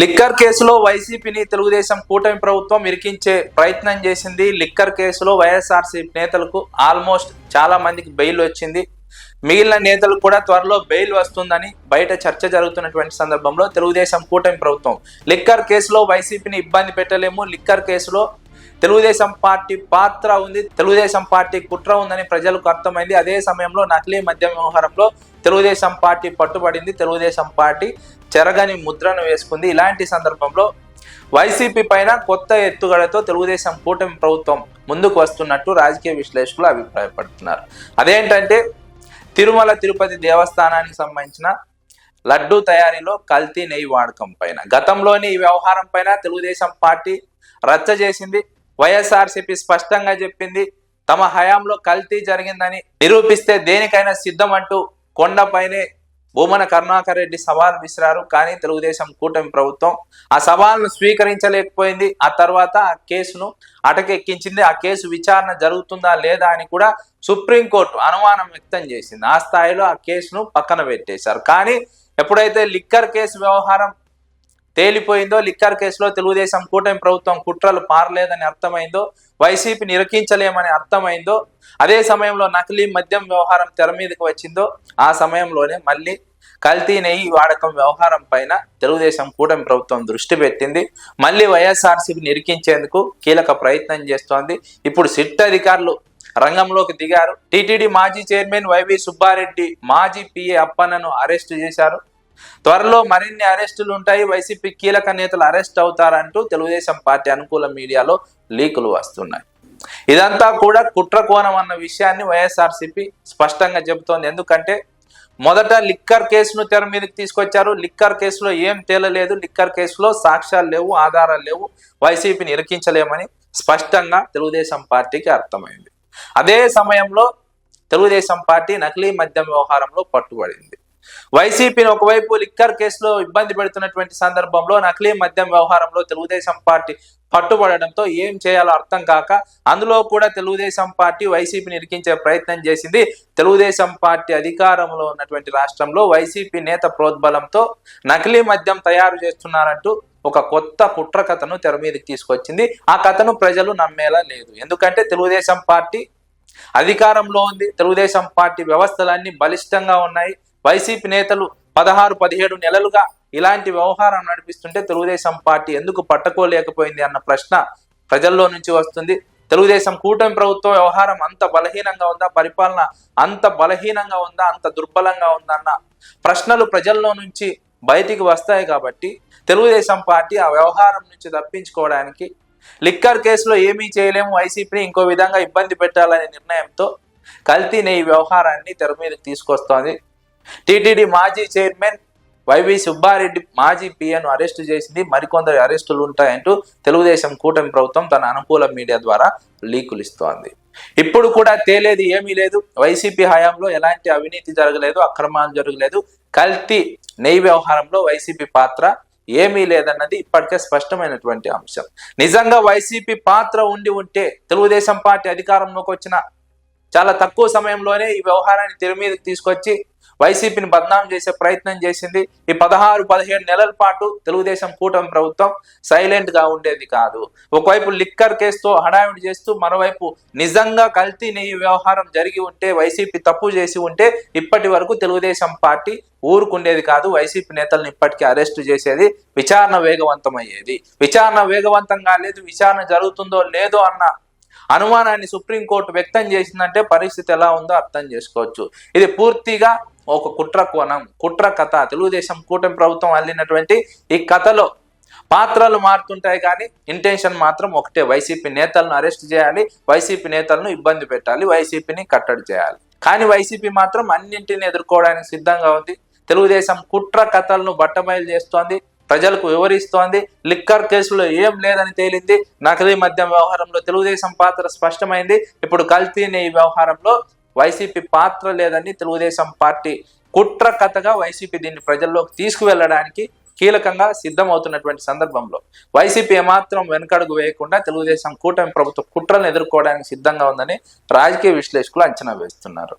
Liquor కేసులో వైసీపీని తెలుగుదేశం కూటమి ప్రభుత్వం ఇరికించే ప్రయత్నం చేసింది. లిక్కర్ కేసులో వైఎస్ఆర్సీపీ నేతలకు ఆల్మోస్ట్ చాలా మందికి బెయిల్ వచ్చింది. మిగిలిన నేతలు కూడా త్వరలో బెయిల్ వస్తుందని బయట చర్చ జరుగుతున్నటువంటి సందర్భంలో తెలుగుదేశం కూటమి ప్రభుత్వం. లిక్కర్ కేసులో వైసీపీని ఇబ్బంది పెట్టలేము. లిక్కర్ కేసులో తెలుగుదేశం పార్టీ పాత్ర ఉంది తెలుగుదేశం పార్టీ కుట్ర ఉందని ప్రజలకు అర్థమైంది. అదే సమయంలో నకిలీ మద్యం వ్యవహారంలో తెలుగుదేశం పార్టీ పట్టుబడింది తెలుగుదేశం పార్టీ చెరగని ముద్రను వేసుకుంది. ఇలాంటి సందర్భంలో వైసీపీ పైన కొత్త ఎత్తుగడతో తెలుగుదేశం కూటమి ప్రభుత్వం ముందుకు వస్తున్నట్టు రాజకీయ విశ్లేషకులు అభిప్రాయపడుతున్నారు. అదేంటంటే తిరుమల తిరుపతి దేవస్థానానికి సంబంధించిన లడ్డూ తయారీలో కల్తీ నెయ్యి వాడకం పైన గతంలోని ఈ వ్యవహారం పైన తెలుగుదేశం పార్టీ రచ్చ చేసింది. వైఎస్ఆర్సీపీ స్పష్టంగా చెప్పింది తమ హయాంలో కల్తీ జరిగిందని నిరూపిస్తే దేనికైనా సిద్ధం అంటూ కొండపైనే భూమన కరుణాకర్ రెడ్డి సవాల్ విసిరారు. కానీ తెలుగుదేశం కూటమి ప్రభుత్వం ఆ సవాల్ను స్వీకరించలేకపోయింది. ఆ తర్వాత ఆ కేసును అటకెక్కించింది. ఆ కేసు విచారణ జరుగుతుందా లేదా అని కూడా సుప్రీంకోర్టు అనుమానం వ్యక్తం చేసింది. ఆ స్థాయిలో ఆ కేసును పక్కన పెట్టేశారు. కానీ ఎప్పుడైతే లిక్కర్ కేసు వ్యవహారం తేలిపోయిందో లిక్కర్ కేసులో తెలుగుదేశం కూటమి ప్రభుత్వం కుట్రలు పారలేదని అర్థమైందో వైసీపీ నిరకించలేమని అర్థమైందో అదే సమయంలో నకిలీ మద్యం వ్యవహారం తెర మీదకి వచ్చిందో ఆ సమయంలోనే మళ్ళీ కల్తీ నెయ్యి వాడకం వ్యవహారం పైన తెలుగుదేశం కూటమి ప్రభుత్వం దృష్టి పెట్టింది. మళ్ళీ వైఎస్ఆర్సీపీ నిరికించేందుకు కీలక ప్రయత్నం చేస్తోంది. ఇప్పుడు సిట్ అధికారులు రంగంలోకి దిగారు. టీటీడీ మాజీ చైర్మన్ వైవి సుబ్బారెడ్డి మాజీ పిఏ అప్పన్నను అరెస్ట్ చేశారు. త్వరలో మరిన్ని అరెస్టులు ఉంటాయి. వైసీపీ కీలక నేతలు అరెస్ట్ అవుతారంటూ తెలుగుదేశం పార్టీ అనుకూల మీడియాలో లీకులు వస్తున్నాయి. ఇదంతా కూడా కుట్ర కోణం అన్న విషయాన్ని వైఎస్ఆర్సీపీ స్పష్టంగా చెబుతోంది. ఎందుకంటే మొదట లిక్కర్ కేసును తెర మీదకి తీసుకొచ్చారు. లిక్కర్ కేసులో ఏం తేలలేదు. లిక్కర్ కేసులో సాక్ష్యాలు లేవు ఆధారాలు లేవు. వైసీపీని ఇరికించలేమని స్పష్టంగా తెలుగుదేశం పార్టీకి అర్థమైంది. అదే సమయంలో తెలుగుదేశం పార్టీ నకిలీ మద్యం వ్యవహారంలో పట్టుబడింది. వైసీపీని ఒకవైపు లిక్కర్ కేసులో ఇబ్బంది పెడుతున్నటువంటి సందర్భంలో నకిలీ మద్యం వ్యవహారంలో తెలుగుదేశం పార్టీ పట్టుబడడంతో ఏం చేయాలో అర్థం కాక అందులో కూడా తెలుగుదేశం పార్టీ వైసీపీని ఇరికించే ప్రయత్నం చేసింది. తెలుగుదేశం పార్టీ అధికారంలో ఉన్నటువంటి రాష్ట్రంలో వైసీపీ నేత ప్రోద్బలంతో నకిలీ మద్యం తయారు చేస్తున్నారంటూ ఒక కొత్త కుట్ర కథను తెర మీదకి తీసుకొచ్చింది. ఆ కథను ప్రజలు నమ్మేలా లేదు. ఎందుకంటే తెలుగుదేశం పార్టీ అధికారంలో ఉంది. తెలుగుదేశం పార్టీ వ్యవస్థలన్నీ బలిష్టంగా ఉన్నాయి. వైసీపీ నేతలు పదహారు పదిహేడు నెలలుగా ఇలాంటి వ్యవహారం నడిపిస్తుంటే తెలుగుదేశం పార్టీ ఎందుకు పట్టుకోలేకపోయింది అన్న ప్రశ్న ప్రజల్లో నుంచి వస్తుంది. తెలుగుదేశం కూటమి ప్రభుత్వం వ్యవహారం అంత బలహీనంగా ఉందా? పరిపాలన అంత బలహీనంగా ఉందా? అంత దుర్బలంగా ఉందా? అన్న ప్రశ్నలు ప్రజల్లో నుంచి బయటికి వస్తాయి కాబట్టి తెలుగుదేశం పార్టీ ఆ వ్యవహారం నుంచి తప్పించుకోవడానికి లిక్కర్ కేసులో ఏమీ చేయలేము. వైసీపీని ఇంకో విధంగా ఇబ్బంది పెట్టాలనే నిర్ణయంతో కల్తీ నెయ్యి వ్యవహారాన్ని తెర మీదకి తీసుకొస్తోంది. టీటీడీ మాజీ చైర్మన్ వైవి సుబ్బారెడ్డి మాజీ పిఎను అరెస్టు చేసింది. మరికొందరు అరెస్టులు ఉంటాయంటూ తెలుగుదేశం కూటమి ప్రభుత్వం తన అనుకూల మీడియా ద్వారా లీకులు ఇస్తోంది. ఇప్పుడు కూడా తేలేది ఏమీ లేదు. వైసీపీ హయాంలో ఎలాంటి అవినీతి జరగలేదు అక్రమాలు జరగలేదు. కల్తీ నెయ్యి వ్యవహారంలో వైసీపీ పాత్ర ఏమీ లేదన్నది ఇప్పటికే స్పష్టమైనటువంటి అంశం. నిజంగా వైసీపీ పాత్ర ఉండి ఉంటే తెలుగుదేశం పార్టీ అధికారంలోకి వచ్చిన చాలా తక్కువ సమయంలోనే ఈ వ్యవహారాన్ని తెర మీదకి తీసుకొచ్చి వైసీపీని బద్నాం చేసే ప్రయత్నం చేసింది. ఈ పదహారు పదిహేడు నెలల పాటు తెలుగుదేశం కూటమి ప్రభుత్వం సైలెంట్గా ఉండేది కాదు. ఒకవైపు లిక్కర్ కేసుతో హడావిడి చేస్తూ మరోవైపు నిజంగా కల్తీ నెయ్యి వ్యవహారం జరిగి ఉంటే వైసీపీ తప్పు చేసి ఉంటే ఇప్పటి వరకు తెలుగుదేశం పార్టీ ఊరుకుండేది కాదు. వైసీపీ నేతలను ఇప్పటికీ అరెస్టు చేసేది విచారణ వేగవంతమయ్యేది. విచారణ వేగవంతం కాలేదు విచారణ జరుగుతుందో లేదో అన్న అనుమానాన్ని సుప్రీంకోర్టు వ్యక్తం చేసిందంటే పరిస్థితి ఎలా ఉందో అర్థం చేసుకోవచ్చు. ఇది పూర్తిగా ఒక కుట్ర కోణం కుట్ర కథ. తెలుగుదేశం కూటమి ప్రభుత్వం అల్లినటువంటి ఈ కథలో పాత్రలు మారుతుంటాయి కానీ ఇంటెన్షన్ మాత్రం ఒకటే. వైసీపీ నేతలను అరెస్ట్ చేయాలి వైసీపీ నేతలను ఇబ్బంది పెట్టాలి వైసీపీని కట్టడి చేయాలి. కానీ వైసీపీ మాత్రం అన్నింటిని ఎదుర్కోవడానికి సిద్ధంగా ఉంది. తెలుగుదేశం కుట్ర కథలను బట్టబయలు చేస్తోంది. ప్రజలకు వివరిస్తోంది. లిక్కర్ కేసులో ఏం లేదని తేలింది. నకిలీ మద్యం వ్యవహారంలో తెలుగుదేశం పాత్ర స్పష్టమైంది. ఇప్పుడు కల్తీ నెయ్యి వ్యవహారంలో వైసీపీ పాత్ర లేదని తెలుగుదేశం పార్టీ కుట్ర కథగా వైసీపీ దీన్ని ప్రజల్లోకి తీసుకువెళ్ళడానికి కీలకంగా సిద్ధమవుతున్నటువంటి సందర్భంలో వైసీపీ ఏమాత్రం వెనుకడుగు వేయకుండా తెలుగుదేశం కూటమి ప్రభుత్వ కుట్రలను ఎదుర్కోవడానికి సిద్ధంగా ఉందని రాజకీయ విశ్లేషకులు అంచనా వేస్తున్నారు.